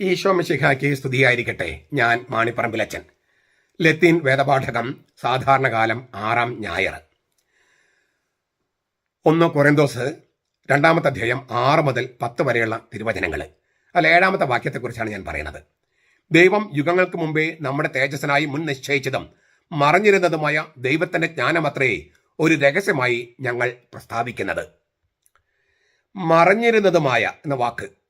ഈശോ മിശിഹായ്ക്ക് സ്തുതിയായിരിക്കട്ടെ. ഞാൻ മാണിപ്പറമ്പിലച്ചൻ. ലത്തീൻ വേദപാഠകം സാധാരണകാലം ആറാം ഞായർ. ഒന്ന് കൊറിന്തോസ് രണ്ടാമത്തെ അധ്യായം ആറ് മുതൽ പത്ത് വരെയുള്ള തിരുവചനങ്ങൾ. അല്ല ഏഴാമത്തെ വാക്യത്തെക്കുറിച്ചാണ് ഞാൻ പറയുന്നത്. ദൈവം യുഗങ്ങൾക്ക് മുമ്പേ നമ്മുടെ തേജസ്സിനായി മുൻ നിശ്ചയിച്ചതും മറഞ്ഞിരുന്നതുമായ ദൈവത്തിന്റെ ജ്ഞാനമത്രേ ഒരു രഹസ്യമായി ഞങ്ങൾ പ്രസ്താവിക്കുന്നത്. മറഞ്ഞിരുന്നതുമായ എന്ന വാക്ക്.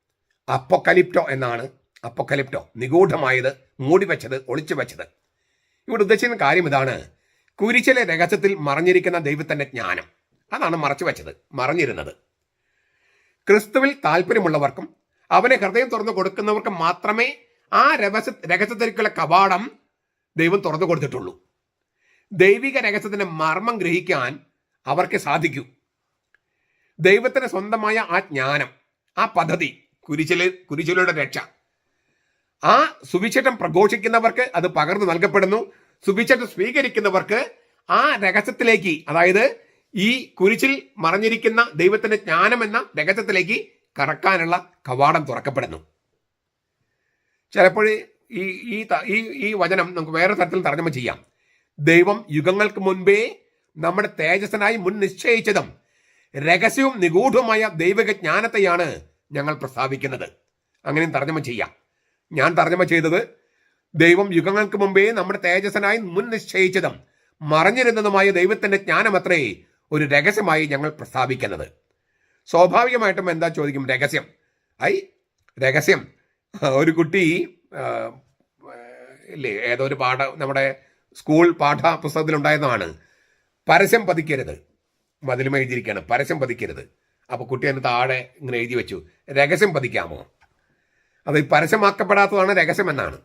അപ്പൊക്കലിപ്റ്റോ എന്നാണ്. അപ്പൊക്കലിപ്റ്റോ നിഗൂഢമായത് മൂടിവെച്ചത് ഒളിച്ചു വെച്ചത് ഇവിടെ ഉദ്ദേശിക്കുന്ന കാര്യം ഇതാണ്. കുരിശിലെ രഹസ്യത്തിൽ മറഞ്ഞിരിക്കുന്ന ദൈവത്തിന്റെ ജ്ഞാനം. അതാണ് മറച്ചു വെച്ചത് മറഞ്ഞിരുന്നത്. ക്രിസ്തുവിൽ താല്പര്യമുള്ളവർക്കും അവനെ ഹൃദയം തുറന്നു കൊടുക്കുന്നവർക്ക് മാത്രമേ ആ രഹസ്യ രഹസ്യത്തിലേക്കുള്ള കവാടം ദൈവം തുറന്നു കൊടുത്തിട്ടുള്ളൂ. ദൈവിക രഹസ്യത്തിന്റെ മർമ്മം ഗ്രഹിക്കാൻ അവർക്ക് സാധിക്കൂ. ദൈവത്തിന് സ്വന്തമായ ആ ജ്ഞാനം ആ പദ്ധതി കുരിശിൽ കുരിശിലൂടെ രക്ഷ. ആ സുവിശേഷം പ്രഘോഷിക്കുന്നവർക്ക് അത് പകർന്നു നൽകപ്പെടുന്നു. സുവിശേഷം സ്വീകരിക്കുന്നവർക്ക് ആ രഹസ്യത്തിലേക്ക് അതായത് ഈ കുരിശിൽ മറഞ്ഞിരിക്കുന്ന ദൈവത്തിന്റെ ജ്ഞാനം എന്ന രഹസ്യത്തിലേക്ക് കറക്കാനുള്ള കവാടം തുറക്കപ്പെടുന്നു. ചിലപ്പോൾ ഈ ഈ ഈ ഈ വചനം നമുക്ക് വേറെ തരത്തിൽ തർജമ ചെയ്യാം. ദൈവം യുഗങ്ങൾക്ക് മുൻപേ നമ്മുടെ തേജസ്സനായി മുൻ നിശ്ചയിച്ചതും രഹസ്യവും നിഗൂഢവുമായ ദൈവിക ജ്ഞാനത്തെയാണ് ഞങ്ങൾ പ്രസ്താവിക്കുന്നത്. അങ്ങനെയും തർജമ ചെയ്യാം. ഞാൻ തർജമ ചെയ്തത് ദൈവം യുഗങ്ങൾക്ക് മുമ്പേ നമ്മുടെ തേജസ്സനായി മുൻ നിശ്ചയിച്ചതും മറഞ്ഞിരുന്നതുമായ ദൈവത്തിന്റെ ജ്ഞാനമത്രേ ഒരു രഹസ്യമായി ഞങ്ങൾ പ്രസ്താവിക്കുന്നത്. സ്വാഭാവികമായിട്ടും എന്താ ചോദിക്കും? രഹസ്യം. ഐ രഹസ്യം. ഒരു കുട്ടി ഇല്ലേ ഏതോ ഒരു പാഠ നമ്മുടെ സ്കൂൾ പാഠ പുസ്തകത്തിലുണ്ടായതാണ് പരസ്യം പതിക്കരുത്. മതിലുമെഴുതിയിരിക്കുകയാണ് പരസ്യം പതിക്കരുത്. അപ്പോൾ കുട്ടി അതിന് താഴെ ഇങ്ങനെ എഴുതി വെച്ചു. രഹസ്യം പതിക്കാമോ? അത് പരസ്യമാക്കപ്പെടാത്തതാണ് രഹസ്യം എന്നാണ്.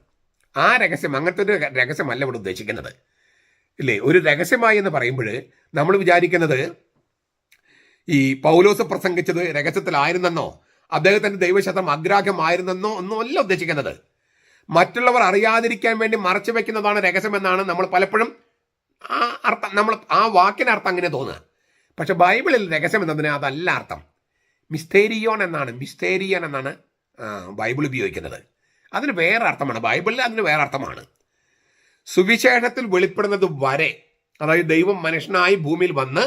ആ രഹസ്യം അങ്ങനത്തെ ഒരു രഹസ്യമല്ല ഇവിടെ ഉദ്ദേശിക്കുന്നത്. ഇല്ലേ? ഒരു രഹസ്യമായി എന്ന് പറയുമ്പോൾ നമ്മൾ വിചാരിക്കുന്നത് ഈ പൗലോസ് പ്രസംഗിച്ചത് രഹസ്യത്തിലായിരുന്നെന്നോ അദ്ദേഹത്തിന്റെ ദൈവശതം അഗ്രാഹ്യമായിരുന്നെന്നോ ഒന്നും അല്ല ഉദ്ദേശിക്കുന്നത്. മറ്റുള്ളവർ അറിയാതിരിക്കാൻ വേണ്ടി മറച്ചു വെക്കുന്നതാണ് രഹസ്യമെന്നാണ് നമ്മൾ പലപ്പോഴും ആ അർത്ഥം നമ്മൾ ആ വാക്കിന് അർത്ഥം അങ്ങനെ തോന്നുക. പക്ഷെ ബൈബിളിൽ രഹസ്യം എന്നതിന് അതല്ല അർത്ഥം. മിസ്തേരിയോൺ എന്നാണ് മിസ്തേരിയൻ എന്നാണ് ബൈബിൾ ഉപയോഗിക്കുന്നത്. അതിന് വേറെ അർത്ഥമാണ് ബൈബിളിൽ അതിന് വേറെ അർത്ഥമാണ്. സുവിശേഷത്തിൽ വെളിപ്പെടുന്നത് വരെ അതായത് ദൈവം മനുഷ്യനായി ഭൂമിയിൽ വന്ന്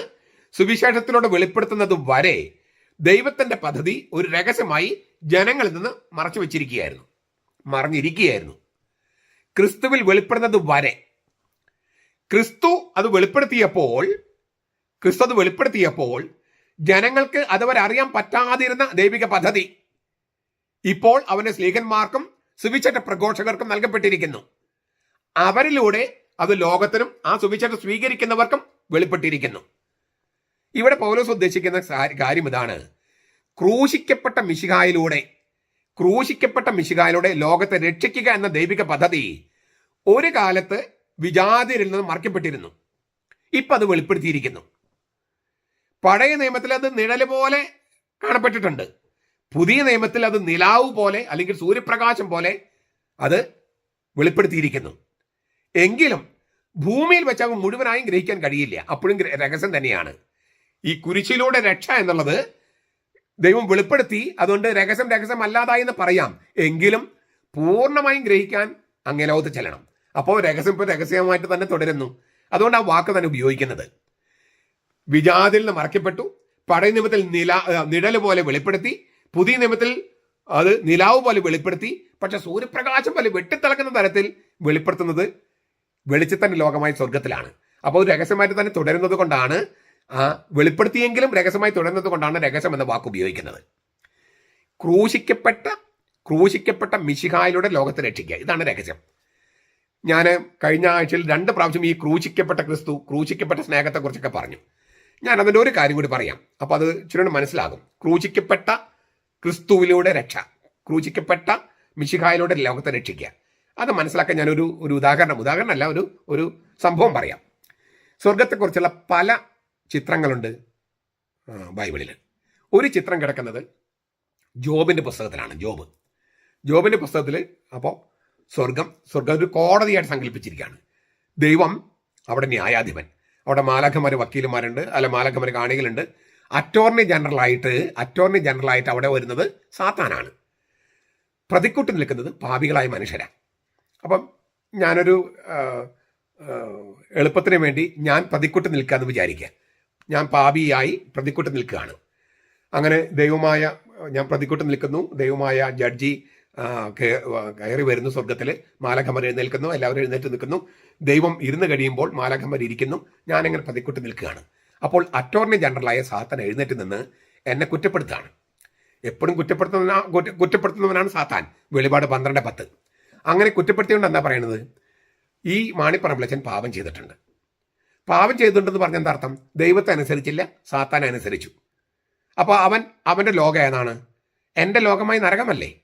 സുവിശേഷത്തിലൂടെ വെളിപ്പെടുത്തുന്നത് വരെ ദൈവത്തിന്റെ പദ്ധതി ഒരു രഹസ്യമായി ജനങ്ങളിൽ നിന്ന് മറച്ചു വെച്ചിരിക്കുകയായിരുന്നു മറഞ്ഞിരിക്കുകയായിരുന്നു. ക്രിസ്തുവിൽ വെളിപ്പെടുന്നത് വരെ. ക്രിസ്തു അത് വെളിപ്പെടുത്തിയപ്പോൾ ക്രിസ്തു അത് വെളിപ്പെടുത്തിയപ്പോൾ ജനങ്ങൾക്ക് അതുവരെ അറിയാൻ പറ്റാതിരുന്ന ദൈവിക പദ്ധതി ഇപ്പോൾ അവന്റെ സ്ലീഹന്മാർക്കും സുവിശേഷ പ്രഘോഷകർക്കും നൽകപ്പെട്ടിരിക്കുന്നു. അവരിലൂടെ അത് ലോകത്തിനും ആ സുവിശേഷം സ്വീകരിക്കുന്നവർക്കും വെളിപ്പെട്ടിരിക്കുന്നു. ഇവിടെ പൗലോസ് ഉദ്ദേശിക്കുന്ന കാര്യം ഇതാണ്. ക്രൂശിക്കപ്പെട്ട മിശികായിലൂടെ ക്രൂശിക്കപ്പെട്ട മിശികായിലൂടെ ലോകത്തെ രക്ഷിക്കുക എന്ന ദൈവിക പദ്ധതി ഒരു കാലത്ത് വിജാതിരിൽ നിന്ന് മറക്കപ്പെട്ടിരുന്നു. ഇപ്പൊ അത് വെളിപ്പെടുത്തിയിരിക്കുന്നു. പഴയ നിയമത്തിൽ അത് നിഴൽ പോലെ കാണപ്പെട്ടിട്ടുണ്ട്. പുതിയ നിയമത്തിൽ അത് നിലാവ് പോലെ അല്ലെങ്കിൽ സൂര്യപ്രകാശം പോലെ അത് വെളിപ്പെടുത്തിയിരിക്കുന്നു. എങ്കിലും ഭൂമിയിൽ വെച്ച് അവ മുഴുവനായും ഗ്രഹിക്കാൻ കഴിയില്ല. അപ്പോഴും രഹസ്യം തന്നെയാണ്. ഈ കുരിശിലൂടെ രക്ഷ എന്നുള്ളത് ദൈവം വെളിപ്പെടുത്തി അതുകൊണ്ട് രഹസ്യം രഹസ്യം അല്ലാതായി എന്ന് പറയാം. എങ്കിലും പൂർണമായും ഗ്രഹിക്കാൻ അങ്ങേ ലോകത്ത് ചെല്ലണം. അപ്പോൾ രഹസ്യം ഇപ്പോൾ രഹസ്യമായിട്ട് തന്നെ തുടരുന്നു. അതുകൊണ്ട് ആ വാക്ക് തന്നെ ഉപയോഗിക്കുന്നത്. വിജാതിൽ നിന്ന് മറക്കപ്പെട്ടു പഴയ നിയമത്തിൽ നില നിഴൽ പോലെ വെളിപ്പെടുത്തി. പുതിയ നിയമത്തിൽ അത് നിലാവ് പോലെ വെളിപ്പെടുത്തി. പക്ഷെ സൂര്യപ്രകാശം പോലെ വെട്ടിത്തിളക്കുന്ന തരത്തിൽ വെളിപ്പെടുത്തുന്നത് വെളിച്ചത്തിന്റെ ലോകമായി സ്വർഗത്തിലാണ് അപ്പോൾ ഒരു രഹസ്യമായിട്ട് തന്നെ തുടരുന്നത് കൊണ്ടാണ് ആ വെളിപ്പെടുത്തിയെങ്കിലും രഹസ്യമായി തുടരുന്നത് കൊണ്ടാണ് രഹസ്യം എന്ന വാക്ക് ഉപയോഗിക്കുന്നത്. ക്രൂശിക്കപ്പെട്ട ക്രൂശിക്കപ്പെട്ട മിശിഹായിലൂടെ ലോകത്തെ രക്ഷിക്കുക. ഇതാണ് രഹസ്യം. ഞാൻ കഴിഞ്ഞ ആഴ്ചയിൽ രണ്ട് പ്രാവശ്യം ഈ ക്രൂശിക്കപ്പെട്ട ക്രിസ്തു ക്രൂശിക്കപ്പെട്ട സ്നേഹത്തെക്കുറിച്ചൊക്കെ പറഞ്ഞു. ഞാൻ അതിന്റെ ഒരു കാര്യം കൂടി പറയാം. അപ്പോൾ അത് ഇച്ചിരി മനസ്സിലാകും. ക്രൂചിക്കപ്പെട്ട ക്രിസ്തുവിലൂടെ രക്ഷ ക്രൂചിക്കപ്പെട്ട മിശിഹായിലൂടെ ലോകത്തെ രക്ഷിക്കുക. അത് മനസ്സിലാക്കാൻ ഞാനൊരു ഒരു ഉദാഹരണം ഉദാഹരണമല്ല ഒരു ഒരു സംഭവം പറയാം. സ്വർഗത്തെക്കുറിച്ചുള്ള പല ചിത്രങ്ങളുണ്ട് ബൈബിളിൽ. ഒരു ചിത്രം കിടക്കുന്നത് ജോബിന്റെ പുസ്തകത്തിലാണ് ജോബ്. ജോബിന്റെ പുസ്തകത്തിൽ അപ്പോൾ സ്വർഗം സ്വർഗം ഒരു കോടതിയായിട്ട് സങ്കല്പിച്ചിരിക്കുകയാണ്. ദൈവം അവിടെ ന്യായാധിപൻ. അവിടെ മാലാഖമാർ വക്കീലുമാരുണ്ട് അല്ല മാലാഖമാർ കാണികളുണ്ട്. അറ്റോർണി ജനറലായിട്ട് അറ്റോർണി ജനറലായിട്ട് അവിടെ വരുന്നത് സാത്താനാണ്. പ്രതിക്കൂട്ടി നിൽക്കുന്നത് പാപികളായ മനുഷ്യരാണ് അപ്പം ഞാനൊരു എളുപ്പത്തിന് വേണ്ടി ഞാൻ പ്രതിക്കൂട്ടി നിൽക്കാമെന്ന് വിചാരിക്കുക ഞാൻ പാപിയായി പ്രതിക്കൂട്ടി നിൽക്കുകയാണ്. അങ്ങനെ ദൈവമായ ഞാൻ പ്രതിക്കൂട്ടി നിൽക്കുന്നു. ദൈവമായ ജഡ്ജി കയറി വരുന്നു സ്വർഗത്തിൽ മാലഖമർ എഴുന്നേൽക്കുന്നു എല്ലാവരും എഴുന്നേറ്റ് നിൽക്കുന്നു. ദൈവം ഇരുന്ന് കഴിയുമ്പോൾ മാലഖമർ ഇരിക്കുന്നു. ഞാനങ്ങനെ പതിക്കുട്ടി നിൽക്കുകയാണ്. അപ്പോൾ അറ്റോർണി ജനറലായ സാത്താൻ എഴുന്നേറ്റ് നിന്ന് എന്നെ കുറ്റപ്പെടുത്തുകയാണ്. എപ്പോഴും കുറ്റപ്പെടുത്തുന്ന കുറ്റപ്പെടുത്തുന്നവനാണ് സാത്താൻ. വെളിപാട് പന്ത്രണ്ട് പത്ത്. അങ്ങനെ കുറ്റപ്പെടുത്തിയോണ്ട് എന്താ പറയുന്നത്? ഈ മാണിപ്പറമ്പിളച്ചൻ പാപം ചെയ്തിട്ടുണ്ട്. പാപം ചെയ്തിട്ടുണ്ടെന്ന് പറഞ്ഞ എന്താ അർത്ഥം? ദൈവത്തെ അനുസരിച്ചില്ല സാത്താൻ അനുസരിച്ചു. അപ്പോൾ അവൻ അവന്റെ ലോകം ഏതാണ്? എന്റെ ലോകമായി നരകമല്ലേ?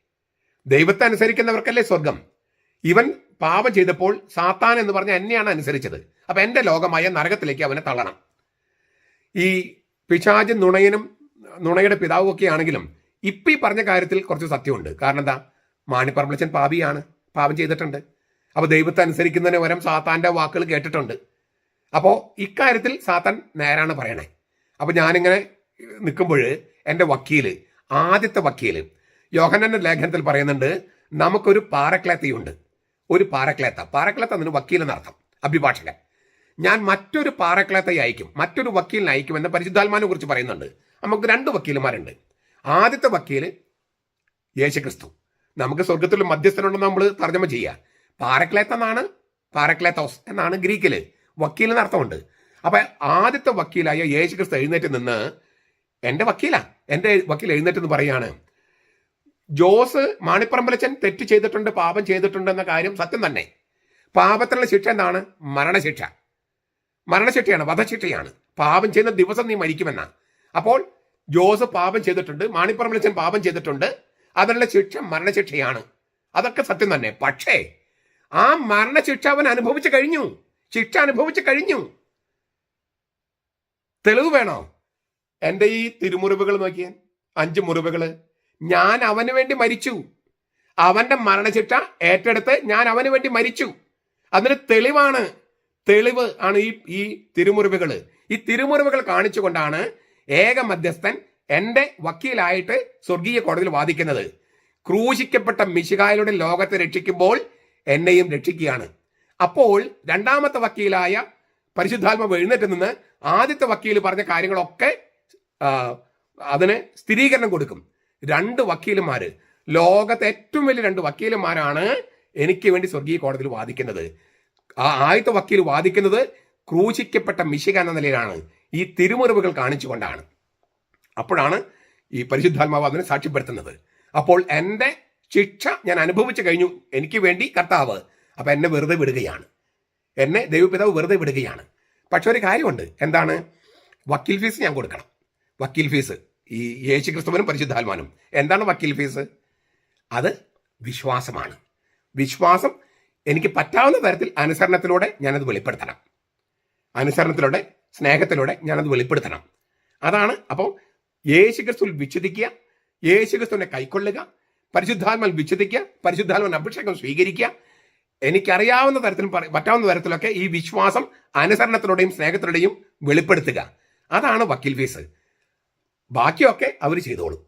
ദൈവത്തെ അനുസരിക്കുന്നവർക്കല്ലേ സ്വർഗം? ഇവൻ പാപം ചെയ്തപ്പോൾ സാത്താൻ എന്ന് പറഞ്ഞ എന്നെയാണ് അനുസരിച്ചത്. അപ്പൊ എന്റെ ലോകമായ നരകത്തിലേക്ക് അവനെ തള്ളണം. ഈ പിശാജ് നുണയനും നുണയുടെ പിതാവും ഒക്കെ ആണെങ്കിലും ഇപ്പം ഈ പറഞ്ഞ കാര്യത്തിൽ കുറച്ച് സത്യമുണ്ട്. കാരണം എന്താ? മാണിപ്പറമ്പിളച്ചൻ പാപിയാണ് പാപം ചെയ്തിട്ടുണ്ട്. അപ്പോൾ ദൈവത്തെ അനുസരിക്കുന്നതിന് പകരം സാത്താന്റെ വാക്കുകൾ കേട്ടിട്ടുണ്ട്. അപ്പോൾ ഇക്കാര്യത്തിൽ സാത്താൻ നേരാണ് പറയണേ. അപ്പോൾ ഞാനിങ്ങനെ നിൽക്കുമ്പോൾ എന്റെ വക്കീൽ ആദ്യത്തെ വക്കീൽ യോഹനന്റെ ലേഖനത്തിൽ പറയുന്നുണ്ട് നമുക്കൊരു പാറക്ലേത്തയുണ്ട്. ഒരു പാറക്ലേത്ത പാറക്ലേത്ത അതിന് വക്കീൽ എന്നർത്ഥം അഭിഭാഷകൻ. ഞാൻ മറ്റൊരു പാറക്ലേത്തയെ അയക്കും. മറ്റൊരു വക്കീലിനെ അയക്കുമെന്ന് പരിശുദ്ധാത്മാനെ കുറിച്ച് പറയുന്നുണ്ട്. നമുക്ക് രണ്ട് വക്കീലുമാരുണ്ട് ആദ്യത്തെ വക്കീൽ യേശുക്രിസ്തു. നമുക്ക് സ്വർഗത്തിൽ മധ്യസ്ഥനുണ്ടെന്ന് നമ്മൾ തർജമ ചെയ്യുക പാറക്ലേത്ത എന്നാണ് പാരക്ലേത്തോസ് എന്നാണ് ഗ്രീക്കിൽ വക്കീലിന് അർത്ഥമുണ്ട് അപ്പൊ ആദ്യത്തെ വക്കീലായ യേശുക്രിസ്തു എഴുന്നേറ്റ് നിന്ന് എന്റെ വക്കീലാ. എന്റെ വക്കീൽ എഴുന്നേറ്റ് എന്ന് പറയാണ്. ജോസ് മാണിപ്പറമ്പലച്ചൻ തെറ്റ് ചെയ്തിട്ടുണ്ട് പാപം ചെയ്തിട്ടുണ്ട് എന്ന കാര്യം സത്യം തന്നെ. പാപത്തിനുള്ള ശിക്ഷ എന്താണ്? മരണശിക്ഷ. മരണശിക്ഷയാണ് വധശിക്ഷയാണ്. പാപം ചെയ്യുന്ന ദിവസം നീ മരിക്കുമെന്ന. അപ്പോൾ ജോസ് പാപം ചെയ്തിട്ടുണ്ട് മാണിപ്പറമ്പലച്ചൻ പാപം ചെയ്തിട്ടുണ്ട് അതിനുള്ള ശിക്ഷ മരണശിക്ഷയാണ്. അതൊക്കെ സത്യം തന്നെ. പക്ഷേ ആ മരണശിക്ഷ അവൻ അനുഭവിച്ചു കഴിഞ്ഞു. ശിക്ഷ അനുഭവിച്ചു കഴിഞ്ഞു. തെളിവ് വേണോ? എന്റെ ഈ തിരുമുറിവുകൾ നോക്കിയാൽ അഞ്ച് മുറിവുകൾ. ഞാൻ അവന് വേണ്ടി മരിച്ചു. അവന്റെ മരണശിക്ഷ ഏറ്റെടുത്ത് ഞാൻ അവന് വേണ്ടി മരിച്ചു. അതിന് തെളിവാണ് തെളിവ് ആണ് ഈ ഈ തിരുമുറിവുകൾ ഈ തിരുമുറിവുകൾ കാണിച്ചുകൊണ്ടാണ് ഏക മധ്യസ്ഥൻ എന്റെ വക്കീലായിട്ട് സ്വർഗീയ കോടതിയിൽ വാദിക്കുന്നത്. ക്രൂശിക്കപ്പെട്ട മിശികായലുടെ ലോകത്തെ രക്ഷിക്കുമ്പോൾ എന്നെയും രക്ഷിക്കുകയാണ്. അപ്പോൾ രണ്ടാമത്തെ വക്കീലായ പരിശുദ്ധാത്മ എഴുന്നേറ്റ് നിന്ന് ആദ്യത്തെ വക്കീൽ പറഞ്ഞ കാര്യങ്ങളൊക്കെ അതിന് സ്ഥിരീകരണം കൊടുക്കും. രണ്ട് വക്കീലുമാർ ലോകത്തെ ഏറ്റവും വലിയ രണ്ട് വക്കീലന്മാരാണ് എനിക്ക് വേണ്ടി സ്വർഗീയ കോടതിയിൽ വാദിക്കുന്നത്. ആ ആദ്യത്തെ വക്കീൽ വാദിക്കുന്നത് ക്രൂശിക്കപ്പെട്ട മിശിക എന്ന നിലയിലാണ്. ഈ തിരുമുറിവുകൾ കാണിച്ചുകൊണ്ടാണ്. അപ്പോഴാണ് ഈ പരിശുദ്ധാത്മാവ് അതിനെ സാക്ഷ്യപ്പെടുത്തുന്നത്. അപ്പോൾ എന്റെ ശിക്ഷ ഞാൻ അനുഭവിച്ചു കഴിഞ്ഞു. എനിക്ക് വേണ്ടി കർത്താവ് അപ്പം എന്നെ വെറുതെ വിടുകയാണ്. എന്നെ ദൈവപിതാവ് വെറുതെ വിടുകയാണ്. പക്ഷെ ഒരു കാര്യമുണ്ട്. എന്താണ്? വക്കീൽ ഫീസ് ഞാൻ കൊടുക്കണം. വക്കീൽ ഫീസ്. ഈ യേശു ക്രിസ്തുവനും പരിശുദ്ധാത്മാനും എന്താണ് വക്കീൽ ഫീസ്? അത് വിശ്വാസമാണ്. വിശ്വാസം എനിക്ക് പറ്റാവുന്ന തരത്തിൽ അനുസരണത്തിലൂടെ ഞാനത് വെളിപ്പെടുത്തണം. അനുസരണത്തിലൂടെ സ്നേഹത്തിലൂടെ ഞാനത് വെളിപ്പെടുത്തണം. അതാണ് അപ്പോൾ യേശു ക്രിസ്തുവിൽ വിച്ഛേദിക്കുക യേശു ക്രിസ്തുവിനെ കൈക്കൊള്ളുക പരിശുദ്ധാത്മാൻ വിച്ഛേദിക്കുക പരിശുദ്ധാത്മൻ അഭിഷേകം സ്വീകരിക്കുക. എനിക്കറിയാവുന്ന തരത്തിലും പറ- പറ്റാവുന്ന തരത്തിലൊക്കെ ഈ വിശ്വാസം അനുസരണത്തിലൂടെയും സ്നേഹത്തിലൂടെയും വെളിപ്പെടുത്തുക. അതാണ് വക്കീൽ ഫീസ്. ബാക്കിയൊക്കെ അവർ ചെയ്തോളും.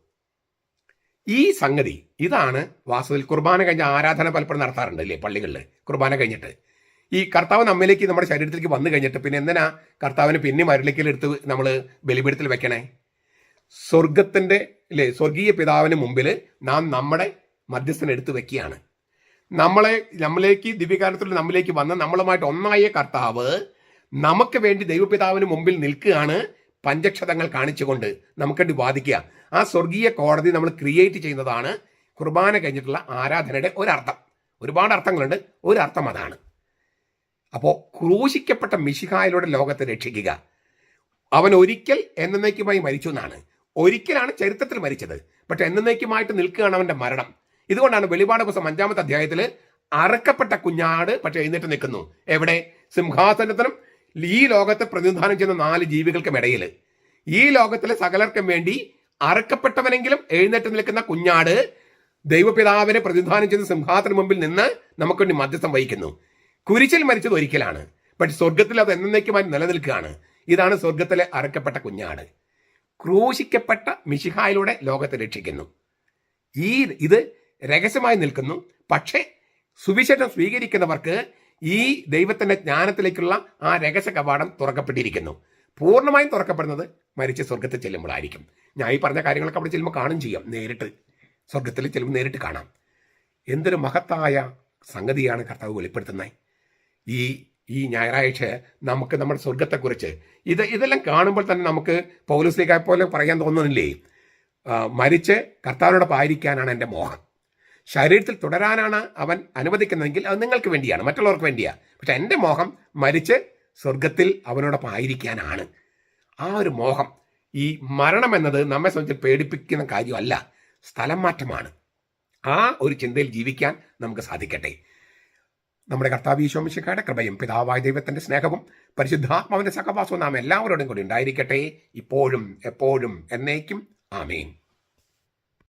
ഈ സംഗതി ഇതാണ് വാസ്തുവിൽ കുർബാന കഴിഞ്ഞ ആരാധന പലപ്പോഴും നടത്താറുണ്ട് അല്ലേ പള്ളികളിൽ കുർബാന കഴിഞ്ഞിട്ട്. ഈ കർത്താവ് നമ്മിലേക്ക് നമ്മുടെ ശരീരത്തിലേക്ക് വന്നു കഴിഞ്ഞിട്ട് പിന്നെ എന്തിനാ കർത്താവിന് പിന്നെ മരളിക്കലെടുത്ത് നമ്മൾ ബലിപീഠത്തിൽ വെക്കണേ? സ്വർഗത്തിന്റെ അല്ലേ സ്വർഗീയ പിതാവിന് മുമ്പിൽ നാം നമ്മുടെ മധ്യസ്ഥനെടുത്ത് വെക്കുകയാണ്. നമ്മളെ നമ്മിലേക്ക് ദിവ്യകാലത്തിൽ നമ്മിലേക്ക് വന്ന നമ്മളുമായിട്ട് ഒന്നായ കർത്താവ് നമുക്ക് വേണ്ടി ദൈവപിതാവിന് മുമ്പിൽ നിൽക്കുകയാണ്. പഞ്ചക്ഷതങ്ങൾ കാണിച്ചുകൊണ്ട് നമുക്കേണ്ടി വാദിക്കുക. ആ സ്വർഗീയ കോടതി നമ്മൾ ക്രിയേറ്റ് ചെയ്യുന്നതാണ് കുർബാന കഴിഞ്ഞിട്ടുള്ള ആരാധനയുടെ ഒരർത്ഥം. ഒരുപാട് അർത്ഥങ്ങളുണ്ട്. ഒരർത്ഥം അതാണ്. അപ്പോൾ ക്രൂശിക്കപ്പെട്ട മിശിഹായിലൂടെ ലോകത്തെ രക്ഷിക്കുക. അവൻ ഒരിക്കൽ എന്നേക്കുമായി മരിച്ചു എന്നാണ്. ഒരിക്കലാണ് ചരിത്രത്തിൽ മരിച്ചത്. പക്ഷെ എന്നേക്കുമായിട്ട് നിൽക്കുകയാണ് അവന്റെ മരണം. ഇതുകൊണ്ടാണ് വെളിപാട് പുസ്തകം അഞ്ചാമത്തെ അധ്യായത്തിൽ അറക്കപ്പെട്ട കുഞ്ഞാട് പക്ഷെ എഴുന്നേറ്റ് നിൽക്കുന്നു. എവിടെ? സിംഹാസനത്തിനും ഈ ലോകത്തെ പ്രതിനിധാനം ചെയ്യുന്ന നാല് ജീവികൾക്കും ഇടയിൽ ഈ ലോകത്തിലെ സകലർക്കും വേണ്ടി അറക്കപ്പെട്ടവനെങ്കിലും എഴുന്നേറ്റ് നിൽക്കുന്ന കുഞ്ഞാട് ദൈവപിതാവിനെ പ്രതിനിധാനം ചെയ്യുന്ന സിംഹാസന മുമ്പിൽ നിന്ന് നമുക്ക് വേണ്ടി മധ്യസ്ഥം വഹിക്കുന്നു. കുരിശിൽ മരിച്ചത് ഒരിക്കലാണ്. പക്ഷെ സ്വർഗത്തിൽ അത് എന്നേക്കുമായി നിലനിൽക്കുകയാണ്. ഇതാണ് സ്വർഗത്തിലെ അറക്കപ്പെട്ട കുഞ്ഞാട്. ക്രൂശിക്കപ്പെട്ട മിശിഹായിലൂടെ ലോകത്തെ രക്ഷിക്കുന്നു. ഈ ഇത് രഹസ്യമായി നിൽക്കുന്നു. പക്ഷേ സുവിശേഷം സ്വീകരിക്കുന്നവർക്ക് ഈ ദൈവത്തിന്റെ ജ്ഞാനത്തിലേക്കുള്ള ആ രഹസ്യ കവാടം തുറക്കപ്പെട്ടിരിക്കുന്നു. പൂർണമായും തുറക്കപ്പെടുന്നത് മരിച്ച സ്വർഗത്തിൽ ചെല്ലുമ്പോഴായിരിക്കും. ഞാൻ ഈ പറഞ്ഞ കാര്യങ്ങളൊക്കെ അവിടെ ചെല്ലുമ്പോൾ കാണും ചെയ്യാം. നേരിട്ട് സ്വർഗത്തിൽ ചെല്ലുമ്പോൾ നേരിട്ട് കാണാം. എന്തൊരു മഹത്തായ സംഗതിയാണ് കർത്താവ് വെളിപ്പെടുത്തുന്നത്. ഈ ഈ ഞായറാഴ്ച നമുക്ക് നമ്മുടെ സ്വർഗത്തെക്കുറിച്ച് ഇത് ഇതെല്ലാം കാണുമ്പോൾ തന്നെ നമുക്ക് പൗലസ്ലിക്കായ പോലെ പറയാൻ തോന്നുന്നില്ലേ? മരിച്ച് കർത്താവിനോടൊപ്പം ആയിരിക്കാനാണ് എന്റെ മോഹം. ശരീരത്തിൽ തുടരാനാണ് അവൻ അനുവദിക്കുന്നതെങ്കിൽ അത് നിങ്ങൾക്ക് വേണ്ടിയാണ് മറ്റുള്ളവർക്ക് വേണ്ടിയാ. പക്ഷെ എന്റെ മോഹം മരിച്ച് സ്വർഗത്തിൽ അവനോടൊപ്പം ആയിരിക്കാനാണ്. ആ ഒരു മോഹം ഈ മരണം എന്നത് നമ്മെ സംബന്ധിച്ച് പേടിപ്പിക്കുന്ന കാര്യമല്ല സ്ഥലം മാറ്റമാണ്. ആ ഒരു ചിന്തയിൽ ജീവിക്കാൻ നമുക്ക് സാധിക്കട്ടെ. നമ്മുടെ കർത്താവ് ഈശോമിശിക്കാരുടെ കൃപയും പിതാവായ ദൈവത്തിന്റെ സ്നേഹവും പരിശുദ്ധാത്മാവിന്റെ സഹവാസവും നാം എല്ലാവരോടും കൂടി ഉണ്ടായിരിക്കട്ടെ. ഇപ്പോഴും എപ്പോഴും എന്നേക്കും. ആമേൻ.